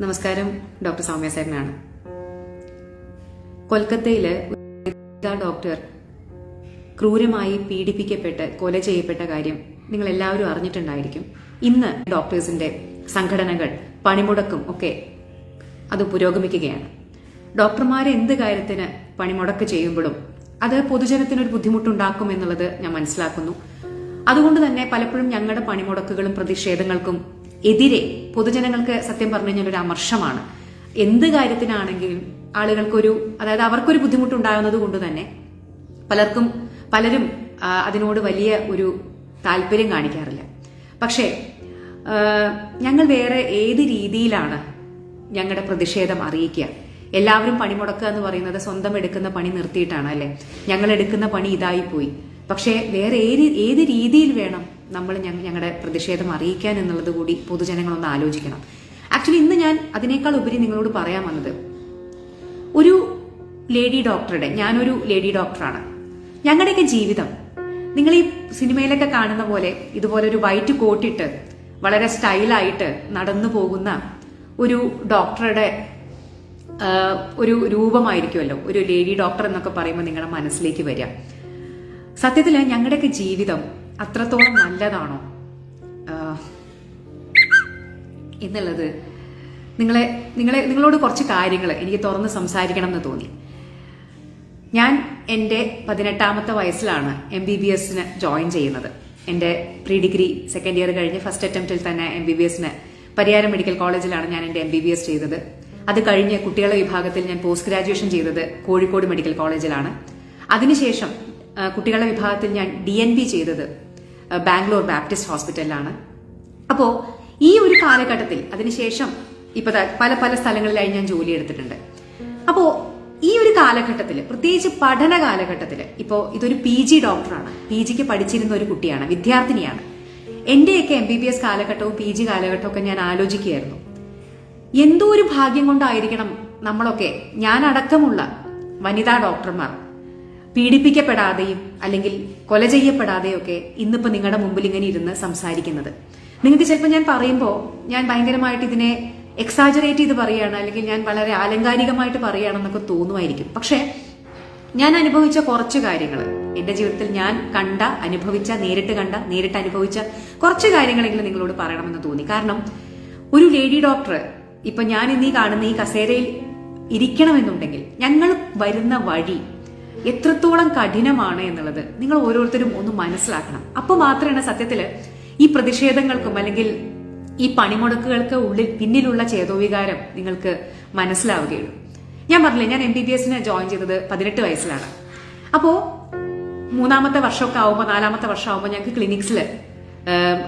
നമസ്കാരം ഡോക്ടർ സൗമ്യ സേനാണ് കൊൽക്കത്തയിലെ ഡോക്ടർ ക്രൂരമായി പീഡിപ്പിക്കപ്പെട്ട് കൊല ചെയ്യപ്പെട്ട കാര്യം നിങ്ങൾ എല്ലാവരും അറിഞ്ഞിട്ടുണ്ടായിരിക്കും. ഇന്ന് ഡോക്ടേഴ്സിന്റെ സംഘടനകൾ പണിമുടക്കും ഒക്കെ അത് പുരോഗമിക്കുകയാണ്. ഡോക്ടർമാരെ എന്ത് കാര്യത്തിന് പണിമുടക്ക് ചെയ്യുമ്പോഴും അത് പൊതുജനത്തിനൊരു ബുദ്ധിമുട്ടുണ്ടാക്കും എന്നുള്ളത് ഞാൻ മനസ്സിലാക്കുന്നു. അതുകൊണ്ട് തന്നെ പലപ്പോഴും ഞങ്ങളുടെ പണിമുടക്കുകളും പ്രതിഷേധങ്ങൾക്കും എതിരെ പൊതുജനങ്ങൾക്ക് സത്യം പറഞ്ഞു കഴിഞ്ഞാൽ ഒരു അമർഷമാണ്. എന്ത് കാര്യത്തിനാണെങ്കിലും ആളുകൾക്കൊരു അതായത് അവർക്കൊരു ബുദ്ധിമുട്ടുണ്ടാകുന്നത് കൊണ്ട് തന്നെ പലർക്കും പലരും അതിനോട് വലിയ ഒരു താല്പര്യം കാണിക്കാറില്ല. പക്ഷേ ഞങ്ങൾ വേറെ ഏത് രീതിയിലാണ് ഞങ്ങളുടെ പ്രതിഷേധം അറിയിക്കുക? എല്ലാവരും പണിമുടക്കുക എന്ന് പറയുന്നത് സ്വന്തം എടുക്കുന്ന പണി നിർത്തിയിട്ടാണ് അല്ലെ? ഞങ്ങൾ എടുക്കുന്ന പണി ഇതായി പോയി പക്ഷേ വേറെ ഏത് ഏത് രീതിയിൽ വേണം നമ്മൾ ഞങ്ങളുടെ പ്രതിഷേധം അറിയിക്കാൻ എന്നുള്ളത് കൂടി പൊതുജനങ്ങളൊന്ന് ആലോചിക്കണം. ആക്ച്വലി ഇന്ന് ഞാൻ അതിനേക്കാൾ ഉപരി നിങ്ങളോട് പറയാൻ വന്നത് ഒരു ലേഡി ഡോക്ടറുടെ ഞാനൊരു ലേഡി ഡോക്ടറാണ്. ഞങ്ങളുടെയൊക്കെ ജീവിതം നിങ്ങൾ ഈ സിനിമയിലൊക്കെ കാണുന്ന പോലെ ഇതുപോലെ ഒരു വൈറ്റ് കോട്ടിട്ട് വളരെ സ്റ്റൈലായിട്ട് നടന്നു പോകുന്ന ഒരു ഡോക്ടറുടെ ഒരു രൂപമായിരിക്കുമല്ലോ ഒരു ലേഡി ഡോക്ടർ എന്നൊക്കെ പറയുമ്പോൾ നിങ്ങളുടെ മനസ്സിലേക്ക് വരിക. സത്യത്തിൽ ഞങ്ങളുടെയൊക്കെ ജീവിതം അത്രത്തോളം നല്ലതാണോ? എന്നുള്ളത് നിങ്ങളെ നിങ്ങളെ നിങ്ങളോട് കുറച്ച് കാര്യങ്ങൾ എനിക്ക് തുറന്ന് സംസാരിക്കണം എന്ന് തോന്നി. ഞാൻ എന്റെ പതിനെട്ടാമത്തെ വയസ്സിലാണ് എം ബി ബി എസിന് ജോയിൻ ചെയ്യുന്നത്. എന്റെ പ്രീ ഡിഗ്രി സെക്കൻഡ് ഇയർ കഴിഞ്ഞ് ഫസ്റ്റ് അറ്റംപ്റ്റിൽ തന്നെ എം ബി ബി എസിന് പരിയാരം മെഡിക്കൽ കോളേജിലാണ് ഞാൻ എന്റെ എം ബി ബി എസ് ചെയ്തത്. അത് കഴിഞ്ഞ് കുട്ടികളുടെ വിഭാഗത്തിൽ ഞാൻ പോസ്റ്റ് ഗ്രാജുവേഷൻ ചെയ്തത് കോഴിക്കോട് മെഡിക്കൽ കോളേജിലാണ് അതിനുശേഷം കുട്ടികളുടെ വിഭാഗത്തിൽ ഞാൻ ഡി എൻ ബി ചെയ്തത് ബാംഗ്ലൂർ ബാപ്റ്റിസ്റ്റ് ഹോസ്പിറ്റലിലാണ്. അപ്പോ ഈ ഒരു കാലഘട്ടത്തിൽ അതിനുശേഷം ഇപ്പൊ പല പല സ്ഥലങ്ങളിലായി ഞാൻ ജോലി എടുത്തിട്ടുണ്ട്. അപ്പോ ഈ ഒരു കാലഘട്ടത്തിൽ പ്രത്യേകിച്ച് പഠന കാലഘട്ടത്തിൽ ഇപ്പോ ഇതൊരു പി ജി ഡോക്ടറാണ് പി ജിക്ക് പഠിച്ചിരുന്ന ഒരു കുട്ടിയാണ് വിദ്യാർത്ഥിനിയാണ്. എന്റെയൊക്കെ എം ബി ബി എസ് കാലഘട്ടവും പി ജി കാലഘട്ടവും ഒക്കെ ഞാൻ ആലോചിക്കുകയായിരുന്നു. എന്തോ ഒരു ഭാഗ്യം കൊണ്ടായിരിക്കണം നമ്മളൊക്കെ ഞാൻ അടക്കമുള്ള വനിതാ ഡോക്ടർമാർ പീഡിപ്പിക്കപ്പെടാതെയും അല്ലെങ്കിൽ കൊല ചെയ്യപ്പെടാതെയും ഒക്കെ ഇന്നിപ്പോ നിങ്ങളുടെ മുമ്പിൽ ഇങ്ങനെ ഇരുന്ന് സംസാരിക്കുന്നത്. നിങ്ങൾക്ക് ചിലപ്പോൾ ഞാൻ പറയുമ്പോൾ ഞാൻ ഭയങ്കരമായിട്ട് ഇതിനെ എക്സാജറേറ്റ് ചെയ്ത് പറയുകയാണ് അല്ലെങ്കിൽ ഞാൻ വളരെ ആലങ്കാരികമായിട്ട് പറയുകയാണെന്നൊക്കെ തോന്നുമായിരിക്കും. പക്ഷേ ഞാൻ അനുഭവിച്ച കുറച്ച് കാര്യങ്ങൾ. എന്റെ ജീവിതത്തിൽ ഞാൻ കണ്ട അനുഭവിച്ച നേരിട്ട് കണ്ട നേരിട്ട് അനുഭവിച്ച കുറച്ച് കാര്യങ്ങളെങ്കിലും നിങ്ങളോട് പറയണമെന്ന് തോന്നി. കാരണം ഒരു ലേഡി ഡോക്ടർ ഇപ്പൊ ഞാൻ ഇന്നീ കാണുന്ന ഈ കസേരയിൽ ഇരിക്കണമെന്നുണ്ടെങ്കിൽ ഞങ്ങൾ വരുന്ന വഴി എത്രത്തോളം കഠിനമാണ് എന്നുള്ളത് നിങ്ങൾ ഓരോരുത്തരും ഒന്ന് മനസ്സിലാക്കണം. അപ്പോൾ മാത്രമാണ് സത്യത്തിൽ ഈ പ്രതിഷേധങ്ങൾക്കും അല്ലെങ്കിൽ ഈ പണിമുടക്കുകൾക്ക് ഉള്ളിൽ പിന്നിലുള്ള ചേതോവികാരം നിങ്ങൾക്ക് മനസ്സിലാവുകയുള്ളൂ. ഞാൻ പറഞ്ഞില്ലേ ഞാൻ എം ബി ബി എസിന് ജോയിൻ ചെയ്തത് പതിനെട്ട് വയസ്സിലാണ്. അപ്പോ മൂന്നാമത്തെ വർഷമൊക്കെ ആവുമ്പോൾ നാലാമത്തെ വർഷം ആവുമ്പോൾ ഞങ്ങൾക്ക് ക്ലിനിക്സിൽ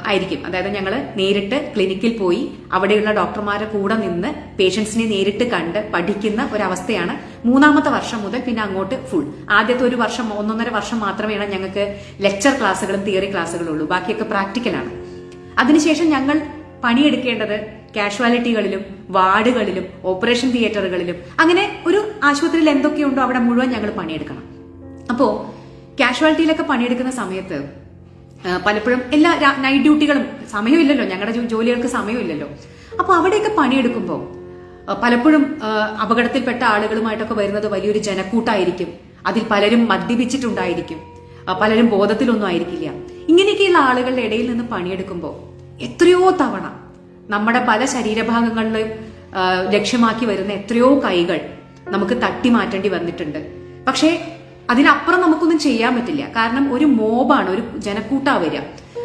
ആയിരിക്കും. അതായത് ഞങ്ങൾ നേരിട്ട് ക്ലിനിക്കിൽ പോയി അവിടെയുള്ള ഡോക്ടർമാരെ കൂടെ നിന്ന് പേഷ്യൻസിനെ നേരിട്ട് കണ്ട് പഠിക്കുന്ന ഒരവസ്ഥയാണ് മൂന്നാമത്തെ വർഷം മുതൽ പിന്നെ അങ്ങോട്ട് ഫുൾ ആദ്യത്തെ ഒരു വർഷം ഒന്നൊന്നര വർഷം മാത്രമേ ഞങ്ങൾക്ക് ലെക്ചർ ക്ലാസ്സുകളും തിയറി ക്ലാസ്സുകളും ഉള്ളൂ ബാക്കിയൊക്കെ പ്രാക്ടിക്കലാണ് അതിനുശേഷം ഞങ്ങൾ പണിയെടുക്കേണ്ടത് കാഷ്വാലിറ്റികളിലും വാർഡുകളിലും ഓപ്പറേഷൻ തിയേറ്ററുകളിലും അങ്ങനെ ഒരു ആശുപത്രിയിൽ എന്തൊക്കെയുണ്ടോ അവിടെ മുഴുവൻ ഞങ്ങൾ പണിയെടുക്കണം. അപ്പോ കാഷ്വാലിറ്റിയിലൊക്കെ പണിയെടുക്കുന്ന സമയത്ത് പലപ്പോഴും എല്ലാ നൈറ്റ് ഡ്യൂട്ടികളും സമയമില്ലല്ലോ. ഞങ്ങളുടെ ജോലികൾക്ക് സമയമില്ലല്ലോ. അപ്പൊ അവിടെയൊക്കെ പണിയെടുക്കുമ്പോൾ പലപ്പോഴും അപകടത്തിൽപ്പെട്ട ആളുകളുമായിട്ടൊക്കെ വരുന്നത് വലിയൊരു ജനക്കൂട്ടായിരിക്കും. അതിൽ പലരും മദ്യപിച്ചിട്ടുണ്ടായിരിക്കും. പലരും ബോധത്തിലൊന്നും ആയിരിക്കില്ല. ഇങ്ങനെയൊക്കെയുള്ള ആളുകളുടെ ഇടയിൽ നിന്ന് പണിയെടുക്കുമ്പോൾ എത്രയോ തവണ നമ്മുടെ പല ശരീരഭാഗങ്ങളിലും ലക്ഷ്യമാക്കി വരുന്ന എത്രയോ കൈകൾ നമുക്ക് തട്ടി മാറ്റേണ്ടി വന്നിട്ടുണ്ട്. പക്ഷേ അതിനപ്പുറം നമുക്കൊന്നും ചെയ്യാൻ പറ്റില്ല. കാരണം ഒരു മോബാണ് ഒരു ജനക്കൂട്ടാ വരിക.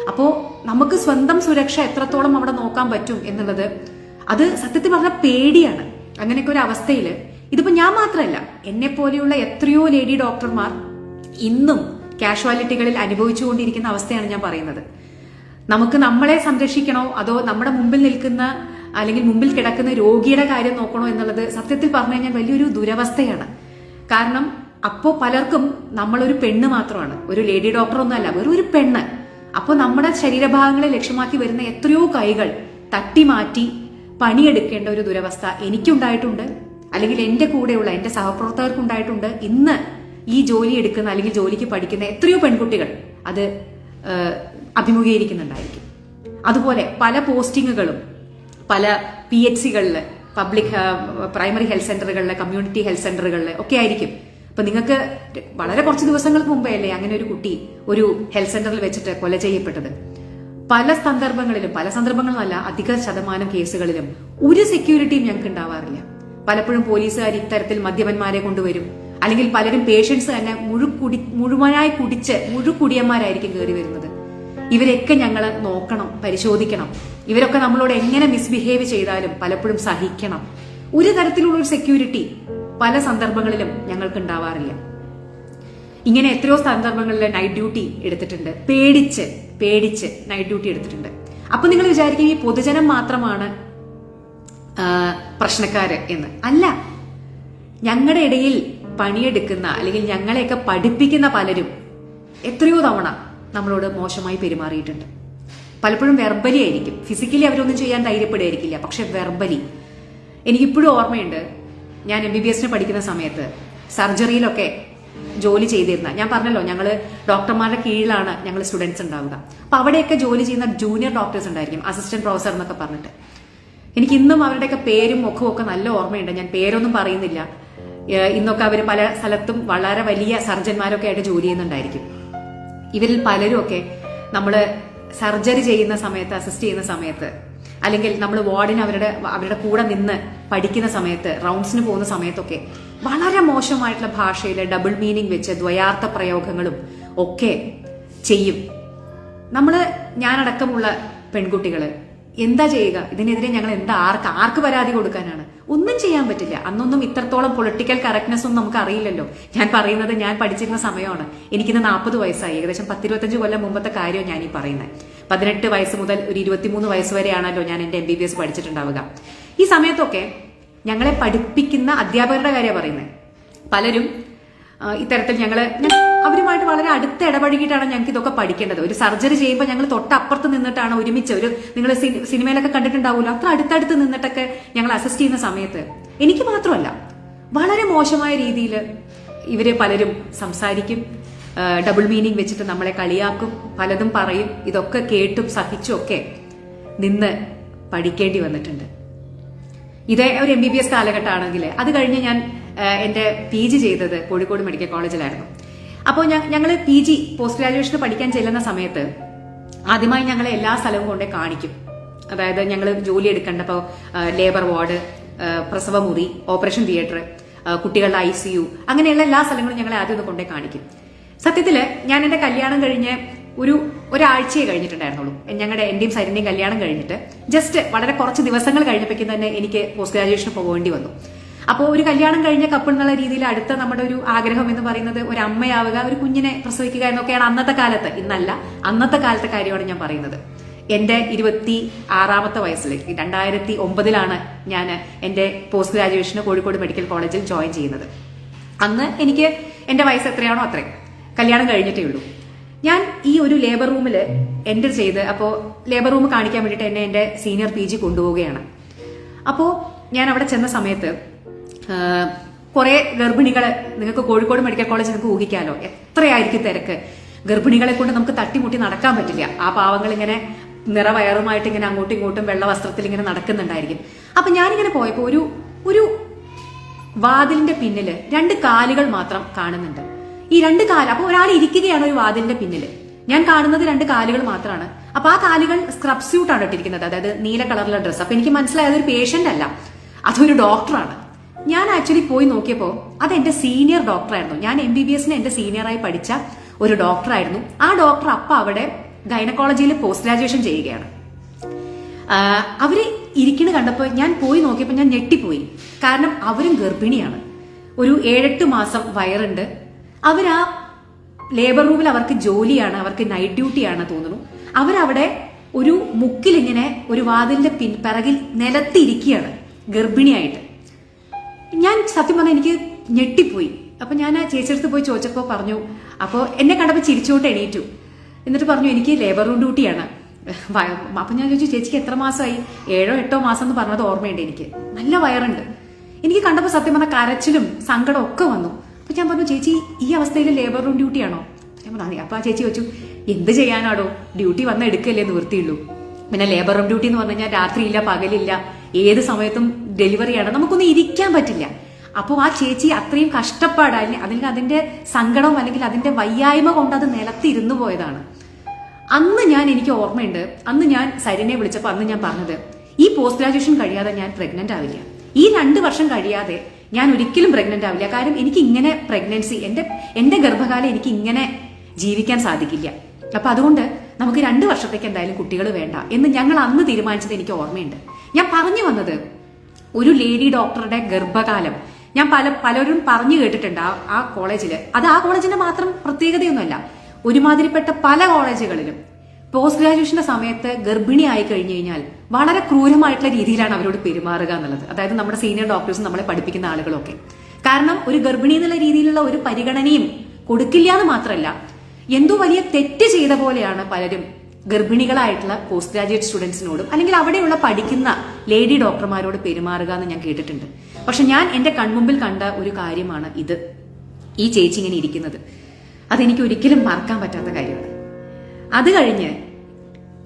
അപ്പോ നമുക്ക് സ്വന്തം സുരക്ഷ എത്രത്തോളം അവിടെ നോക്കാൻ പറ്റും എന്നുള്ളത് അത് സത്യത്തിൽ പറഞ്ഞ പേടിയാണ്. അങ്ങനെയൊക്കെ ഒരു അവസ്ഥയിൽ ഇതിപ്പോ ഞാൻ മാത്രമല്ല എന്നെ പോലെയുള്ള എത്രയോ ലേഡി ഡോക്ടർമാർ ഇന്നും കാഷ്വാലിറ്റികളിൽ അനുഭവിച്ചുകൊണ്ടിരിക്കുന്ന അവസ്ഥയാണ് ഞാൻ പറയുന്നത്. നമുക്ക് നമ്മളെ സംരക്ഷിക്കണോ? അതോ നമ്മുടെ മുമ്പിൽ നിൽക്കുന്ന അല്ലെങ്കിൽ മുമ്പിൽ കിടക്കുന്ന രോഗിയുടെ കാര്യം നോക്കണോ എന്നുള്ളത് സത്യത്തിൽ പറഞ്ഞു കഴിഞ്ഞാൽ വലിയൊരു ദുരവസ്ഥയാണ്. കാരണം അപ്പോ പലർക്കും നമ്മളൊരു പെണ്ണ് മാത്രമാണ്. ഒരു ലേഡി ഡോക്ടർ ഒന്നല്ല വെറും ഒരു പെണ്ണ്. അപ്പോൾ നമ്മുടെ ശരീരഭാഗങ്ങളെ ലക്ഷ്യമാക്കി വരുന്ന എത്രയോ കൈകൾ തട്ടി മാറ്റി പണിയെടുക്കേണ്ട ഒരു ദുരവസ്ഥ എനിക്കുണ്ടായിട്ടുണ്ട് അല്ലെങ്കിൽ എന്റെ കൂടെയുള്ള എന്റെ സഹപ്രവർത്തകർക്കുണ്ടായിട്ടുണ്ട്. ഇന്ന് ഈ ജോലി എടുക്കുന്ന അല്ലെങ്കിൽ ജോലിക്ക് പഠിക്കുന്ന എത്രയോ പെൺകുട്ടികൾ അത് അഭിമുഖീകരിക്കുന്നുണ്ടായിരിക്കും. അതുപോലെ പല പോസ്റ്റിങ്ങുകളും പല പി എച്ച് സികളിൽ പബ്ലിക് പ്രൈമറി ഹെൽത്ത് സെന്ററുകളിലെ കമ്മ്യൂണിറ്റി ഹെൽത്ത് സെന്ററുകളിൽ ഒക്കെ ആയിരിക്കും. അപ്പൊ നിങ്ങൾക്ക് വളരെ കുറച്ച് ദിവസങ്ങൾക്ക് മുമ്പേ അല്ലേ അങ്ങനെ ഒരു കുട്ടി ഒരു ഹെൽത്ത് സെന്ററിൽ വെച്ചിട്ട് കൊല ചെയ്യപ്പെട്ടത്? പല സന്ദർഭങ്ങളിലും പല സന്ദർഭങ്ങളിലല്ല അധിക ശതമാനം കേസുകളിലും ഒരു സെക്യൂരിറ്റിയും ഞങ്ങൾക്ക് ഉണ്ടാവാറില്ല. പലപ്പോഴും പോലീസുകാർ ഇത്തരത്തിൽ മദ്യപന്മാരെ കൊണ്ടുവരും. അല്ലെങ്കിൽ പലരും പേഷ്യൻസ് തന്നെ മുഴുക്കുടി മുഴുവനായി കുടിച്ച് മുഴുക്കുടിയന്മാരായിരിക്കും കയറി വരുന്നത്. ഇവരെയൊക്കെ ഞങ്ങൾ നോക്കണം പരിശോധിക്കണം. ഇവരൊക്കെ നമ്മളോട് എങ്ങനെ മിസ്ബിഹേവ് ചെയ്താലും പലപ്പോഴും സഹിക്കണം. ഒരു തരത്തിലുള്ള ഒരു സെക്യൂരിറ്റി പല സന്ദർഭങ്ങളിലും ഞങ്ങൾക്ക് ഉണ്ടാവാറില്ല. ഇങ്ങനെ എത്രയോ സന്ദർഭങ്ങളിൽ നൈറ്റ് ഡ്യൂട്ടി എടുത്തിട്ടുണ്ട്. പേടിച്ച് പേടിച്ച് നൈറ്റ് ഡ്യൂട്ടി എടുത്തിട്ടുണ്ട്. അപ്പൊ നിങ്ങൾ വിചാരിക്കും ഈ പൊതുജനം മാത്രമാണ് പ്രശ്നക്കാര് എന്ന്. അല്ല ഞങ്ങളുടെ ഇടയിൽ പണിയെടുക്കുന്ന അല്ലെങ്കിൽ ഞങ്ങളെയൊക്കെ പഠിപ്പിക്കുന്ന പലരും എത്രയോ തവണ നമ്മളോട് മോശമായി പെരുമാറിയിട്ടുണ്ട്. പലപ്പോഴും വെർബലി ആയിരിക്കും. ഫിസിക്കലി അവരൊന്നും ചെയ്യാൻ ധൈര്യപ്പെടുകയായിരിക്കില്ല. പക്ഷെ വെർബലി എനിക്കിപ്പോഴും ഓർമ്മയുണ്ട് ഞാൻ എം ബി ബി എസിന് പഠിക്കുന്ന സമയത്ത് സർജറിയിലൊക്കെ ജോലി ചെയ്തിരുന്ന ഞാൻ പറഞ്ഞല്ലോ ഞങ്ങൾ ഡോക്ടർമാരുടെ കീഴിലാണ് ഞങ്ങൾ സ്റ്റുഡൻസ് ഉണ്ടാവുക. അപ്പൊ അവിടെയൊക്കെ ജോലി ചെയ്യുന്ന ജൂനിയർ ഡോക്ടേഴ്സ് ഉണ്ടായിരിക്കും അസിസ്റ്റന്റ് പ്രൊഫസർ എന്നൊക്കെ പറഞ്ഞിട്ട്. എനിക്ക് ഇന്നും അവരുടെയൊക്കെ പേരും മുഖവും ഒക്കെ നല്ല ഓർമ്മയുണ്ട് ഞാൻ പേരൊന്നും പറയുന്നില്ല. ഇന്നൊക്കെ അവർ പല സ്ഥലത്തും വളരെ വലിയ സർജന്മാരൊക്കെ ആയിട്ട് ജോലി ചെയ്യുന്നുണ്ടായിരിക്കും. ഇവരിൽ പലരും ഒക്കെ നമ്മൾ സർജറി ചെയ്യുന്ന സമയത്ത് അസിസ്റ്റ് ചെയ്യുന്ന സമയത്ത് അല്ലെങ്കിൽ നമ്മൾ വാർഡിന് അവരുടെ അവരുടെ കൂടെ നിന്ന് പഠിക്കുന്ന സമയത്ത് റൗണ്ട്സിന് പോകുന്ന സമയത്തൊക്കെ വളരെ മോശമായിട്ടുള്ള ഭാഷയിൽ ഡബിൾ മീനിങ് വെച്ച് ദ്വയാർത്ഥ പ്രയോഗങ്ങളും ഒക്കെ ചെയ്യും. നമ്മൾ ഞാനടക്കമുള്ള പെൺകുട്ടികൾ എന്താ ചെയ്യുക? ഇതിനെതിരെ ഞങ്ങൾ എന്താ ആർക്ക് ആർക്ക് പരാതി കൊടുക്കാനാണ്? ഒന്നും ചെയ്യാൻ പറ്റില്ല. അന്നൊന്നും ഇത്രത്തോളം പൊളിറ്റിക്കൽ കറക്റ്റ്നെസ് ഒന്നും നമുക്ക് അറിയില്ലല്ലോ. ഞാൻ പറയുന്നത് ഞാൻ പഠിച്ചിരുന്ന സമയമാണ്. എനിക്കിന്ന് നാൽപ്പത് വയസ്സായി. ഏകദേശം പത്തിരുപത്തഞ്ച് കൊല്ലം മുമ്പത്തെ കാര്യമാണ് ഞാൻ ഈ പറയുന്നത്. പതിനെട്ട് വയസ്സ് മുതൽ ഒരു ഇരുപത്തിമൂന്ന് വയസ്സ് വരെയാണല്ലോ ഞാൻ എന്റെ എം ബി ബി എസ് പഠിച്ചിട്ടുണ്ടാവുക. ഈ സമയത്തൊക്കെ ഞങ്ങളെ പഠിപ്പിക്കുന്ന അധ്യാപകരുടെ കാര്യമാണ് പറയുന്നത്. പലരും ഇത്തരത്തിൽ ഞങ്ങൾ അവരുമായിട്ട് വളരെ അടുത്ത് ഇടപഴകിയിട്ടാണ് ഞങ്ങൾക്ക് ഇതൊക്കെ പഠിക്കേണ്ടത്. ഒരു സർജറി ചെയ്യുമ്പോൾ ഞങ്ങൾ തൊട്ടപ്പുറത്ത് നിന്നിട്ടാണ് ഒരുമിച്ച് ഒരു നിങ്ങൾ സിനിമയിലൊക്കെ കണ്ടിട്ടുണ്ടാവുമല്ലോ അത്ര അടുത്തടുത്ത് നിന്നിട്ടൊക്കെ ഞങ്ങൾ അസിസ്റ്റ് ചെയ്യുന്ന സമയത്ത്. എനിക്ക് മാത്രമല്ല വളരെ മോശമായ രീതിയിൽ ഇവർ പലരും സംസാരിക്കും ഡബിൾ മീനിങ് വെച്ചിട്ട് നമ്മളെ കളിയാക്കും പലതും പറയും ഇതൊക്കെ കേട്ടും സഹിച്ചും ഒക്കെ നിന്ന് പഠിക്കേണ്ടി വന്നിട്ടുണ്ട്. ഇതേ ഒരു എം ബി ബി എസ് കാലഘട്ടമാണെങ്കിൽ അത് കഴിഞ്ഞ് ഞാൻ എന്റെ പി ജി ചെയ്തത് കോഴിക്കോട് മെഡിക്കൽ കോളേജിലായിരുന്നു. അപ്പോൾ ഞങ്ങൾ പി ജി പോസ്റ്റ് ഗ്രാജുവേഷന് പഠിക്കാൻ ചെല്ലുന്ന സമയത്ത് ആദ്യമായി ഞങ്ങളെ എല്ലാ സ്ഥലവും കൊണ്ടേ കാണിക്കും. അതായത് ഞങ്ങൾ ജോലി എടുക്കേണ്ടപ്പോൾ ലേബർ വാർഡ് പ്രസവമുറി ഓപ്പറേഷൻ തിയേറ്റർ കുട്ടികളുടെ ഐ സി യു അങ്ങനെയുള്ള എല്ലാ സ്ഥലങ്ങളും ഞങ്ങളെ ആദ്യം ഒന്ന് കൊണ്ടേ കാണിക്കും. സത്യത്തിൽ ഞാൻ എന്റെ കല്യാണം കഴിഞ്ഞ് ഒരു ഒരാഴ്ചയെ കഴിഞ്ഞിട്ടുണ്ടായിരുന്നുള്ളൂ. ഞങ്ങളുടെ എന്റെയും സരിന്റെയും കല്യാണം കഴിഞ്ഞിട്ട് ജസ്റ്റ് വളരെ കുറച്ച് ദിവസങ്ങൾ കഴിഞ്ഞപ്പോഴേക്കും തന്നെ എനിക്ക് പോസ്റ്റ് ഗ്രാജുവേഷന് പോകേണ്ടി വന്നു. അപ്പോൾ ഒരു കല്യാണം കഴിഞ്ഞ കപ്പിൾ എന്നുള്ള രീതിയിൽ അടുത്ത നമ്മുടെ ഒരു ആഗ്രഹം എന്ന് പറയുന്നത് ഒരു അമ്മയാവുക ഒരു കുഞ്ഞിനെ പ്രസവിക്കുക എന്നൊക്കെയാണ് അന്നത്തെ കാലത്ത്. ഇന്നല്ല അന്നത്തെ കാലത്തെ കാര്യമാണ് ഞാൻ പറയുന്നത്. എന്റെ ഇരുപത്തി ആറാമത്തെ വയസ്സിൽ രണ്ടായിരത്തി ഒമ്പതിലാണ് ഞാൻ എന്റെ പോസ്റ്റ് ഗ്രാജുവേഷന് കോഴിക്കോട് മെഡിക്കൽ കോളേജിൽ ജോയിൻ ചെയ്യുന്നത്. അന്ന് എനിക്ക് എന്റെ വയസ്സ് എത്രയാണോ അത്രയും. കല്യാണം കഴിഞ്ഞിട്ടേ ഉള്ളൂ. ഞാൻ ഈ ഒരു ലേബർ റൂമിൽ എന്റർ ചെയ്ത് അപ്പോൾ ലേബർ റൂം കാണിക്കാൻ വേണ്ടിയിട്ട് എന്നെ എന്റെ സീനിയർ പി ജി കൊണ്ടുപോവുകയാണ്. അപ്പോൾ ഞാൻ അവിടെ ചെന്ന സമയത്ത് കുറേ ഗർഭിണികളെ നിങ്ങൾക്ക് കോഴിക്കോട് മെഡിക്കൽ കോളേജ് നിങ്ങൾക്ക് ഊഹിക്കാലോ എത്രയായിരിക്കും തിരക്ക്. ഗർഭിണികളെ കൊണ്ട് നമുക്ക് തട്ടിമുട്ടി നടക്കാൻ പറ്റില്ല. ആ പാവങ്ങൾ ഇങ്ങനെ നിറവയറുമായിട്ട് ഇങ്ങനെ അങ്ങോട്ടും ഇങ്ങോട്ടും വെള്ള വസ്ത്രത്തിൽ ഇങ്ങനെ നടക്കുന്നുണ്ടായിരിക്കും. അപ്പൊ ഞാനിങ്ങനെ പോയപ്പോൾ ഒരു ഒരു വാതിലിന്റെ പിന്നിൽ രണ്ട് കാലുകൾ മാത്രം കാണുന്നുണ്ട്. ഈ രണ്ട് കാൽ അപ്പൊ ഒരാൾ ഇരിക്കുകയാണ് ഒരു വാതിലിന്റെ പിന്നിൽ ഞാൻ കാണുന്നത് രണ്ട് കാലുകൾ മാത്രമാണ് അപ്പൊ ആ കാലുകൾ സ്ക്രബ് സ്യൂട്ടാണ് ഇട്ടിരിക്കുന്നത്. അതായത് നീല കളറിലെ ഡ്രസ്സ് അപ്പൊ എനിക്ക് മനസ്സിലായത് ഒരു പേഷ്യന്റ് അല്ല. അതൊരു ഡോക്ടറാണ് ഞാൻ ആക്ച്വലി പോയി നോക്കിയപ്പോ അത് എന്റെ സീനിയർ ഡോക്ടറായിരുന്നു ഞാൻ എം ബി ബി എസിന് എന്റെ സീനിയറായി പഠിച്ച ഒരു ഡോക്ടറായിരുന്നു ആ ഡോക്ടർ അപ്പ അവിടെ ഗൈനക്കോളജിയിൽ പോസ്റ്റ് ഗ്രാജുവേഷൻ ചെയ്യുകയാണ്. അവർ ഇരിക്കണ കണ്ടപ്പോൾ ഞാൻ പോയി നോക്കിയപ്പോൾ ഞാൻ ഞെട്ടിപ്പോയി. കാരണം അവരും ഗർഭിണിയാണ്. ഒരു ഏഴെട്ട് മാസം വയറുണ്ട്. അവരാ ലേബർ റൂമിൽ അവർക്ക് ജോലിയാണ് അവർക്ക് നൈറ്റ് ഡ്യൂട്ടിയാണ് തോന്നുന്നു. അവരവിടെ ഒരു മുക്കിലിങ്ങനെ ഒരു വാതിലിന്റെ പിൻപിറകിൽ നിലത്തിരിക്കുകയാണ് ഗർഭിണിയായിട്ട്. ഞാൻ സത്യം പറഞ്ഞാൽ എനിക്ക് ഞെട്ടിപ്പോയി. അപ്പൊ ഞാൻ ആ ചേച്ചിയടുത്ത് പോയി ചോദിച്ചപ്പോൾ പറഞ്ഞു അപ്പോൾ എന്നെ കണ്ടപ്പോൾ ചിരിച്ചോട്ട് എണീറ്റു. എന്നിട്ട് പറഞ്ഞു എനിക്ക് ലേബർ റൂം ഡ്യൂട്ടിയാണ് അപ്പൊ ഞാൻ ചോദിച്ചു ചേച്ചിക്ക് എത്ര മാസമായി? ഏഴോ എട്ടോ മാസം എന്ന് പറഞ്ഞത് ഓർമ്മയുണ്ട് എനിക്ക്. നല്ല വയറുണ്ട്. എനിക്ക് കണ്ടപ്പോൾ സത്യം പറഞ്ഞാൽ കരച്ചിലും സങ്കടം ഒക്കെ വന്നു. അപ്പൊ ഞാൻ പറഞ്ഞു ചേച്ചി ഈ അവസ്ഥയിൽ ലേബർ റൂം ഡ്യൂട്ടിയാണോ ഞാൻ പറഞ്ഞു. അപ്പൊ ആ ചേച്ചി വെച്ചു എന്ത് ചെയ്യാനാടോ? ഡ്യൂട്ടി വന്ന് എടുക്കല്ലേ നിവൃത്തിയുള്ളൂ പിന്നെ ലേബർ റൂം ഡ്യൂട്ടി എന്ന് പറഞ്ഞു കഴിഞ്ഞാൽ രാത്രിയില്ല പകലില്ല ഏത് സമയത്തും ഡെലിവറി ആണ്. നമുക്കൊന്നും ഇരിക്കാൻ പറ്റില്ല. അപ്പോൾ ആ ചേച്ചി അത്രയും കഷ്ടപ്പാട് അല്ലെങ്കിൽ അതിന്റെ സങ്കടം അല്ലെങ്കിൽ അതിന്റെ വയ്യായ്മ കൊണ്ട് അത് നിലത്തിരുന്നു പോയതാണ്. അന്ന് ഞാൻ എനിക്ക് ഓർമ്മയുണ്ട് അന്ന് ഞാൻ സരിനെ വിളിച്ചപ്പോൾ അന്ന് ഞാൻ പറഞ്ഞത് ഈ പോസ്റ്റ് ഗ്രാജുവേഷൻ കഴിയാതെ ഞാൻ പ്രഗ്നന്റ് ആവില്ല. ഈ രണ്ട് വർഷം കഴിയാതെ ഞാൻ ഒരിക്കലും പ്രഗ്നന്റ് ആവില്ല. കാരണം എനിക്ക് ഇങ്ങനെ പ്രഗ്നൻസി എന്റെ എന്റെ ഗർഭകാലം എനിക്ക് ഇങ്ങനെ ജീവിക്കാൻ സാധിക്കില്ല. അപ്പൊ അതുകൊണ്ട് നമുക്ക് രണ്ട് വർഷത്തേക്ക് എന്തായാലും കുട്ടികൾ വേണ്ട എന്ന് ഞങ്ങൾ അന്ന് തീരുമാനിച്ചത് എനിക്ക് ഓർമ്മയുണ്ട്. ഞാൻ പറഞ്ഞു വന്നത് ഒരു ലേഡി ഡോക്ടറുടെ ഗർഭകാലം. ഞാൻ പല പലരും പറഞ്ഞു കേട്ടിട്ടുണ്ട് ആ ആ കോളേജിൽ അത് ആ കോളേജിന്റെ മാത്രം പ്രത്യേകതയൊന്നുമല്ല. ഒരുമാതിരിപ്പെട്ട പല കോളേജുകളിലും പോസ്റ്റ് ഗ്രാജുവേഷന്റെ സമയത്ത് ഗർഭിണി ആയി കഴിഞ്ഞു കഴിഞ്ഞാൽ വളരെ ക്രൂരമായിട്ടുള്ള രീതിയിലാണ് അവരോട് പെരുമാറുക എന്നുള്ളത്. അതായത് നമ്മുടെ സീനിയർ ഡോക്ടേഴ്സ് നമ്മളെ പഠിപ്പിക്കുന്ന ആളുകളൊക്കെ. കാരണം ഒരു ഗർഭിണി എന്നുള്ള രീതിയിലുള്ള ഒരു പരിഗണനയും കൊടുക്കില്ല എന്ന് മാത്രമല്ല എന്തോ വലിയ തെറ്റ് ചെയ്ത പോലെയാണ് പലരും ഗർഭിണികളായിട്ടുള്ള പോസ്റ്റ് ഗ്രാജുവേറ്റ് സ്റ്റുഡൻസിനോടും അല്ലെങ്കിൽ അവിടെയുള്ള പഠിക്കുന്ന ലേഡി ഡോക്ടർമാരോട് പെരുമാറുക എന്ന് ഞാൻ കേട്ടിട്ടുണ്ട്. പക്ഷെ ഞാൻ എന്റെ കൺമുമ്പിൽ കണ്ട ഒരു കാര്യമാണ് ഇത്. ഈ ചേച്ചി ഇങ്ങനെ ഇരിക്കുന്നത്. അതെനിക്ക് ഒരിക്കലും മറക്കാൻ പറ്റാത്ത കാര്യമാണ്. അത് കഴിഞ്ഞ്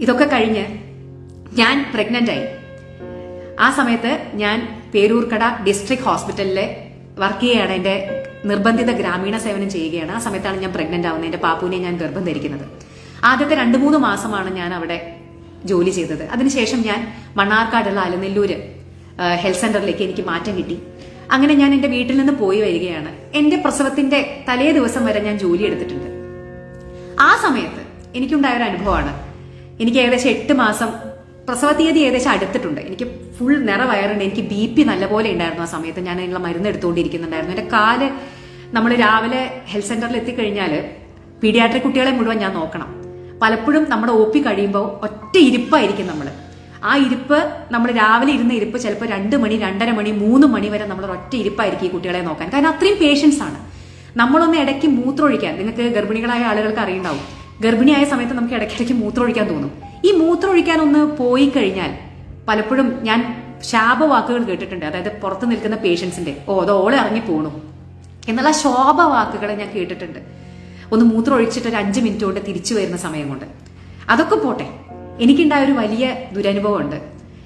ഇതൊക്കെ കഴിഞ്ഞ് ഞാൻ പ്രഗ്നന്റ് ആയി. ആ സമയത്ത് ഞാൻ പേരൂർക്കട ഡിസ്ട്രിക്ട് ഹോസ്പിറ്റലിലെ വർക്ക് ചെയ്യുകയാണ് എന്റെ നിർബന്ധിത ഗ്രാമീണ സേവനം ചെയ്യുകയാണ്. ആ സമയത്താണ് ഞാൻ പ്രഗ്നന്റ് ആവുന്നത്. എന്റെ പാപ്പുവിനെ ഞാൻ ഗർഭം ധരിക്കുന്നത്. ആദ്യത്തെ രണ്ട് മൂന്ന് മാസമാണ് ഞാൻ അവിടെ ജോലി ചെയ്തത്. അതിനുശേഷം ഞാൻ മണ്ണാർക്കാടുള്ള അലനെല്ലൂര് ഹെൽത്ത് സെന്ററിലേക്ക് എനിക്ക് മാറ്റം കിട്ടി. അങ്ങനെ ഞാൻ എന്റെ വീട്ടിൽ നിന്ന് പോയി വരികയാണ്. എന്റെ പ്രസവത്തിന്റെ തലേ ദിവസം വരെ ഞാൻ ജോലി എടുത്തിട്ടുണ്ട്. ആ സമയത്ത് എനിക്കുണ്ടായ ഒരു അനുഭവമാണ്. എനിക്ക് ഏകദേശം എട്ട് മാസം പ്രസവ തീയതി ഏകദേശം അടുത്തിട്ടുണ്ട്. എനിക്ക് ഫുൾ നിറവയറുണ്ട്. എനിക്ക് ബി പി നല്ലപോലെ ഉണ്ടായിരുന്നു ആ സമയത്ത്. ഞാൻ അതിനുള്ള മരുന്ന് എടുത്തുകൊണ്ടിരിക്കുന്നുണ്ടായിരുന്നു. എന്റെ കാൽ നമ്മൾ രാവിലെ ഹെൽത്ത് സെന്ററിൽ എത്തിക്കഴിഞ്ഞാൽ പീഡിയാട്രിക് കുട്ടികളെ മുഴുവൻ ഞാൻ നോക്കണം. പലപ്പോഴും നമ്മുടെ ഒ പി കഴിയുമ്പോൾ ഒറ്റ ഇരിപ്പായിരിക്കും നമ്മൾ. ആ ഇരിപ്പ് നമ്മൾ രാവിലെ ഇരുന്ന ഇരിപ്പ് ചിലപ്പോൾ രണ്ട് മണി രണ്ടര മണി മൂന്ന് മണി വരെ നമ്മൾ ഒറ്റ ഇരിപ്പായിരിക്കും ഈ കുട്ടികളെ നോക്കാൻ. കാരണം അത്രയും പേഷ്യൻസ് ആണ്. നമ്മളൊന്ന് ഇടയ്ക്ക് മൂത്രമൊഴിക്കാൻ. നിങ്ങൾക്ക് ഗർഭിണികളായ ആളുകൾക്ക് അറിയുണ്ടാവും. ഗർഭിണിയായ സമയത്ത് നമുക്ക് ഇടയ്ക്കിടയ്ക്ക് മൂത്രമൊഴിക്കാൻ തോന്നും. ഈ മൂത്രമൊഴിക്കാൻ ഒന്ന് പോയി കഴിഞ്ഞാൽ പലപ്പോഴും ഞാൻ ശാപവാക്കുകൾ കേട്ടിട്ടുണ്ട്. അതായത് പുറത്ത് നിൽക്കുന്ന പേഷ്യൻസിന്റെ ഓ അത് ഓളെ ഇറങ്ങി പോണു. എന്നുള്ള ശോഭവാക്കുകൾ ഞാൻ കേട്ടിട്ടുണ്ട്. ഒന്ന് മൂത്രം ഒഴിച്ചിട്ട് ഒരു അഞ്ച് മിനിറ്റ് കൊണ്ട് തിരിച്ചു വരുന്ന സമയം കൊണ്ട്. അതൊക്കെ പോട്ടെ. എനിക്കുണ്ടായ ഒരു വലിയ ദുരനുഭവമുണ്ട്.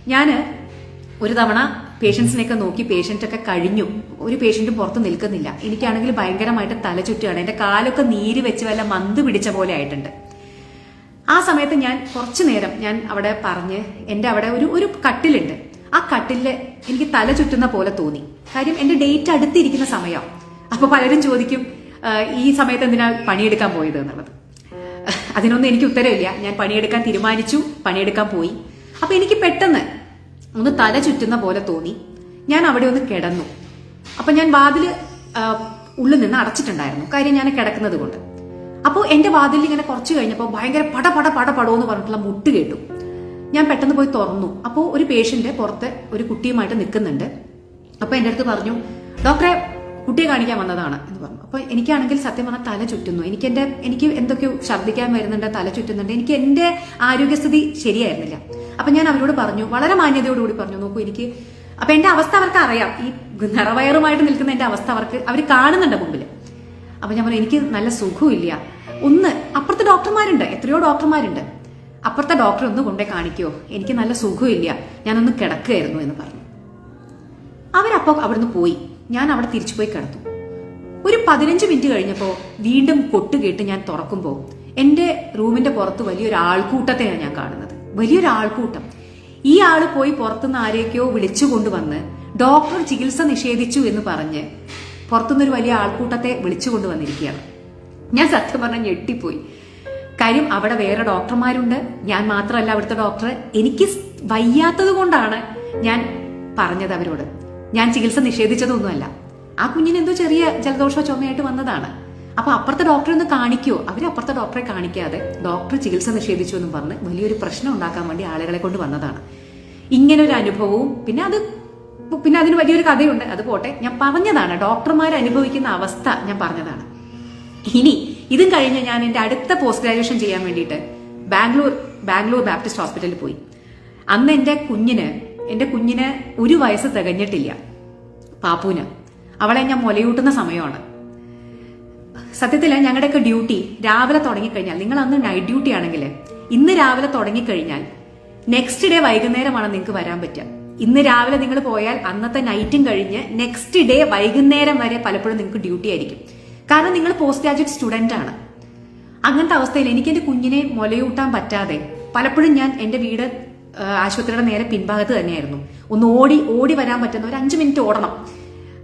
ഞാൻ ഒരു തവണ പേഷ്യൻസിനെയൊക്കെ നോക്കി പേഷ്യന്റ് ഒക്കെ കഴിഞ്ഞു. ഒരു പേഷ്യന്റും പുറത്ത് നിൽക്കുന്നില്ല. എനിക്കാണെങ്കിൽ ഭയങ്കരമായിട്ട് തല ചുറ്റുകയാണ്. എന്റെ കാലൊക്കെ നീര് വെച്ച് വല്ല മന്ത് പിടിച്ച പോലെ ആയിട്ടുണ്ട്. ആ സമയത്ത് ഞാൻ കുറച്ചു നേരം ഞാൻ അവിടെ പറഞ്ഞ് എന്റെ അവിടെ ഒരു ഒരു കട്ടിലുണ്ട്. ആ കട്ടിലിൽ എനിക്ക് തല ചുറ്റുന്ന പോലെ തോന്നി. കാര്യം എന്റെ ഡേറ്റ് അടുത്തിരിക്കുന്ന സമയം. അപ്പൊ പലരും ചോദിക്കും ഈ സമയത്ത് എന്തിനാ പണിയെടുക്കാൻ പോയത്? എന്നുള്ളത്. അതിനൊന്നും എനിക്ക് ഉത്തരവില്ല. ഞാൻ പണിയെടുക്കാൻ തീരുമാനിച്ചു. പണിയെടുക്കാൻ പോയി. അപ്പൊ എനിക്ക് പെട്ടെന്ന് ഒന്ന് തല ചുറ്റുന്ന പോലെ തോന്നി. ഞാൻ അവിടെ ഒന്ന് കിടന്നു. അപ്പൊ ഞാൻ വാതിൽ ഉള്ളിൽ നിന്ന് അടച്ചിട്ടുണ്ടായിരുന്നു. കാര്യം ഞാൻ കിടക്കുന്നത് കൊണ്ട്. അപ്പോൾ എന്റെ വാതിലിൽ ഇങ്ങനെ കുറച്ച് കഴിഞ്ഞപ്പോൾ ഭയങ്കര പട പട പട പടോ എന്ന് പറഞ്ഞിട്ടുള്ള മുട്ട് കേട്ടു. ഞാൻ പെട്ടെന്ന് പോയി തുറന്നു. അപ്പോൾ ഒരു പേഷ്യന്റ് പുറത്ത് ഒരു കുട്ടിയുമായിട്ട് നിൽക്കുന്നുണ്ട്. അപ്പോൾ എന്റെ അടുത്ത് പറഞ്ഞു ഡോക്ടറെ കുട്ടിയെ കാണിക്കാൻ വന്നതാണ് എന്ന് പറഞ്ഞു. അപ്പോൾ എനിക്കാണെങ്കിൽ സത്യം പറഞ്ഞാൽ തല ചുറ്റുന്നു. എനിക്ക് എന്റെ എനിക്ക് എന്തൊക്കെയോ ഛർദ്ദിക്കാൻ വരുന്നുണ്ട് തല ചുറ്റുന്നുണ്ട് എനിക്ക് എന്റെ ആരോഗ്യസ്ഥിതി ശരിയായിരുന്നില്ല. അപ്പം ഞാൻ അവരോട് പറഞ്ഞു വളരെ മാന്യതയോടുകൂടി പറഞ്ഞു നോക്കൂ എനിക്ക് അപ്പൊ എന്റെ അവസ്ഥ അവർക്ക് അറിയാം. ഈ നിറവയറുമായിട്ട് നിൽക്കുന്ന എന്റെ അവസ്ഥ അവർക്ക് അവർ കാണുന്നുണ്ട് മുമ്പിൽ അപ്പൊ ഞാൻ പറഞ്ഞു എനിക്ക് നല്ല സുഖമില്ല ഒന്ന് അപ്പുറത്തെ ഡോക്ടർമാരുണ്ട്. എത്രയോ ഡോക്ടർമാരുണ്ട്. അപ്പുറത്തെ ഡോക്ടർ ഒന്ന് കൊണ്ടേ കാണിക്കോ. എനിക്ക് നല്ല സുഖമില്ല ഞാനൊന്ന് കിടക്കുകയായിരുന്നു എന്ന് പറഞ്ഞു. അവരപ്പോ അവിടുന്ന് പോയി. ഞാൻ അവിടെ തിരിച്ചു പോയി കിടന്നു. ഒരു പതിനഞ്ച് മിനിറ്റ് കഴിഞ്ഞപ്പോൾ വീണ്ടും കൊട്ട് കേട്ട് ഞാൻ തുറക്കുമ്പോൾ എന്റെ റൂമിന്റെ പുറത്ത് വലിയൊരു ആൾക്കൂട്ടത്തെയാണ് ഞാൻ കാണുന്നത്. വലിയൊരു ആൾക്കൂട്ടം. ഈ ആൾ പോയി പുറത്തുനിന്ന് ആരെയൊക്കെയോ വിളിച്ചു കൊണ്ടുവന്ന് ഡോക്ടർ ചികിത്സ നിഷേധിച്ചു എന്ന് പറഞ്ഞ് പുറത്തുനിന്നൊരു വലിയ ആൾക്കൂട്ടത്തെ വിളിച്ചു കൊണ്ടുവന്നിരിക്കുകയാണ്. ഞാൻ സത്യം പറഞ്ഞാൽ ഞെട്ടിപ്പോയി. കാര്യം അവിടെ വേറെ ഡോക്ടർമാരുണ്ട്. ഞാൻ മാത്രമല്ല അവിടുത്തെ ഡോക്ടർ എനിക്ക് വയ്യാത്തത് കൊണ്ടാണ് ഞാൻ പറഞ്ഞത് അവരോട്. ഞാൻ ചികിത്സ നിഷേധിച്ചതൊന്നുമല്ല. ആ കുഞ്ഞിന് എന്തോ ചെറിയ ജലദോഷമോ ചുമയായിട്ട് വന്നതാണ്. അപ്പൊ അപ്പുറത്തെ ഡോക്ടറെ ഒന്ന് കാണിക്കുമോ അവർ അപ്പുറത്തെ ഡോക്ടറെ കാണിക്കാതെ ഡോക്ടർ ചികിത്സ നിഷേധിച്ചു എന്നും പറഞ്ഞ് വലിയൊരു പ്രശ്നം ഉണ്ടാക്കാൻ വേണ്ടി ആളുകളെ കൊണ്ട് വന്നതാണ്. ഇങ്ങനെ ഒരു അനുഭവവും പിന്നെ അത് പിന്നെ അതിന് വലിയൊരു കഥയുണ്ട്. അത് പോട്ടെ. ഞാൻ പറഞ്ഞതാണ് ഡോക്ടർമാർ അനുഭവിക്കുന്ന അവസ്ഥ ഞാൻ പറഞ്ഞതാണ്. ഇനി ഇതും കഴിഞ്ഞ് ഞാൻ എന്റെ അടുത്ത പോസ്റ്റ് ഗ്രാജുവേഷൻ ചെയ്യാൻ വേണ്ടിയിട്ട് ബാംഗ്ലൂർ ബാംഗ്ലൂർ ബാപ്റ്റിസ്റ്റ് ഹോസ്പിറ്റലിൽ പോയി. അന്ന് എന്റെ കുഞ്ഞിന് എന്റെ കുഞ്ഞിന് ഒരു വയസ്സ് തികഞ്ഞിട്ടില്ല. പാപ്പുവിന്. അവളെ ഞാൻ മുലയൂട്ടുന്ന സമയമാണ്. സത്യത്തിൽ ഞങ്ങളുടെയൊക്കെ ഡ്യൂട്ടി രാവിലെ തുടങ്ങിക്കഴിഞ്ഞാൽ നിങ്ങൾ അന്ന് നൈറ്റ് ഡ്യൂട്ടി ആണെങ്കിൽ ഇന്ന് രാവിലെ തുടങ്ങിക്കഴിഞ്ഞാൽ നെക്സ്റ്റ് ഡേ വൈകുന്നേരമാണ് നിങ്ങൾക്ക് വരാൻ പറ്റുക. ഇന്ന് രാവിലെ നിങ്ങൾ പോയാൽ അന്നത്തെ നൈറ്റും കഴിഞ്ഞ് നെക്സ്റ്റ് ഡേ വൈകുന്നേരം വരെ പലപ്പോഴും നിങ്ങൾക്ക് ഡ്യൂട്ടി ആയിരിക്കും. കാരണം നിങ്ങൾ പോസ്റ്റ് ഗ്രാജുവേറ്റ് സ്റ്റുഡന്റ് ആണ്. അങ്ങനത്തെ അവസ്ഥയിൽ എനിക്ക് എന്റെ കുഞ്ഞിനെ മുലയൂട്ടാൻ പറ്റാതെ പലപ്പോഴും ഞാൻ എന്റെ വീട് ആശുപത്രിയുടെ നേരെ പിൻഭാഗത്ത് തന്നെയായിരുന്നു. ഒന്ന് ഓടി ഓടി വരാൻ പറ്റുന്ന ഒരു അഞ്ചു മിനിറ്റ് ഓടണം.